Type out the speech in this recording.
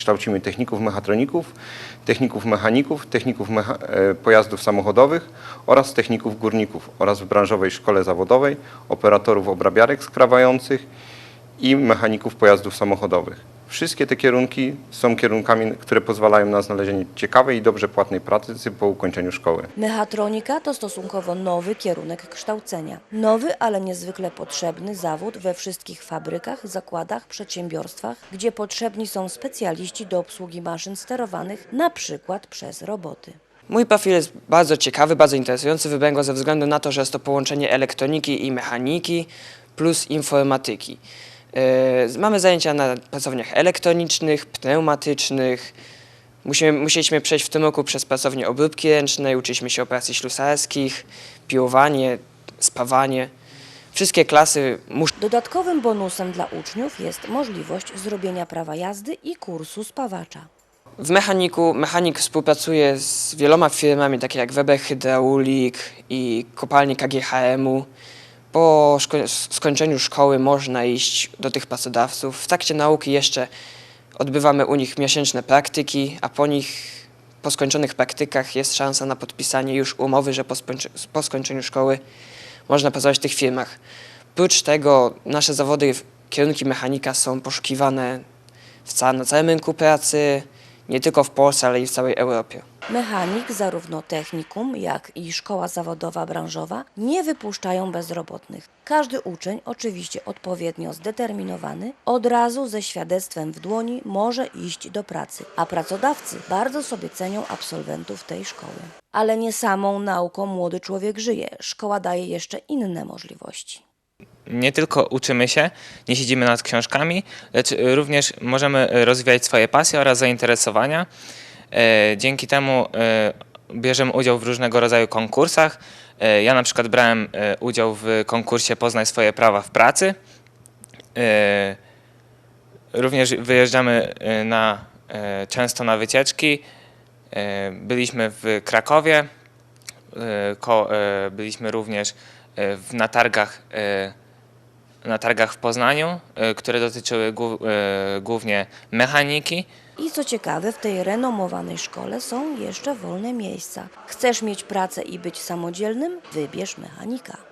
Kształcimy techników mechatroników, techników mechaników, techników mecha e, pojazdów samochodowych oraz techników górników oraz w branżowej szkole zawodowej operatorów obrabiarek skrawających i mechaników pojazdów samochodowych. Wszystkie te kierunki są kierunkami, które pozwalają na znalezienie ciekawej i dobrze płatnej pracy po ukończeniu szkoły. Mechatronika to stosunkowo nowy kierunek kształcenia. Nowy, ale niezwykle potrzebny zawód we wszystkich fabrykach, zakładach, przedsiębiorstwach, gdzie potrzebni są specjaliści do obsługi maszyn sterowanych na przykład przez roboty. Mój profil jest bardzo ciekawy, bardzo interesujący. Wybrałem go ze względu na to, że jest to połączenie elektroniki i mechaniki plus informatyki. Yy, Mamy zajęcia na pracowniach elektronicznych, pneumatycznych. Musimy, musieliśmy przejść w tym roku przez pracownię obróbki ręcznej, uczyliśmy się operacji ślusarskich, piłowanie, spawanie. Wszystkie klasy muszą Dodatkowym bonusem dla uczniów jest możliwość zrobienia prawa jazdy i kursu spawacza. W mechaniku mechanik współpracuje z wieloma firmami, takie jak Weber Hydraulik i kopalnie KGHM-u. Po skończeniu szkoły można iść do tych pracodawców. W trakcie nauki jeszcze odbywamy u nich miesięczne praktyki, a po nich, po skończonych praktykach jest szansa na podpisanie już umowy, że po, po skończeniu szkoły można pracować w tych firmach. Prócz tego nasze zawody, kierunki mechanika są poszukiwane w ca- na całym rynku pracy, nie tylko w Polsce, ale i w całej Europie. Mechanik, zarówno technikum, jak i szkoła zawodowa branżowa nie wypuszczają bezrobotnych. Każdy uczeń, oczywiście odpowiednio zdeterminowany, od razu ze świadectwem w dłoni może iść do pracy, a pracodawcy bardzo sobie cenią absolwentów tej szkoły. Ale nie samą nauką młody człowiek żyje. Szkoła daje jeszcze inne możliwości. Nie tylko uczymy się, nie siedzimy nad książkami, lecz również możemy rozwijać swoje pasje oraz zainteresowania. E, Dzięki temu e, bierzemy udział w różnego rodzaju konkursach. E, Ja na przykład brałem udział w konkursie Poznaj swoje prawa w pracy. Również wyjeżdżamy na, często na wycieczki. Byliśmy w Krakowie, ko- byliśmy również na targach na targach w Poznaniu, e, które dotyczyły e, głównie mechaniki. I co ciekawe, w tej renomowanej szkole są jeszcze wolne miejsca. Chcesz mieć pracę i być samodzielnym? Wybierz mechanika.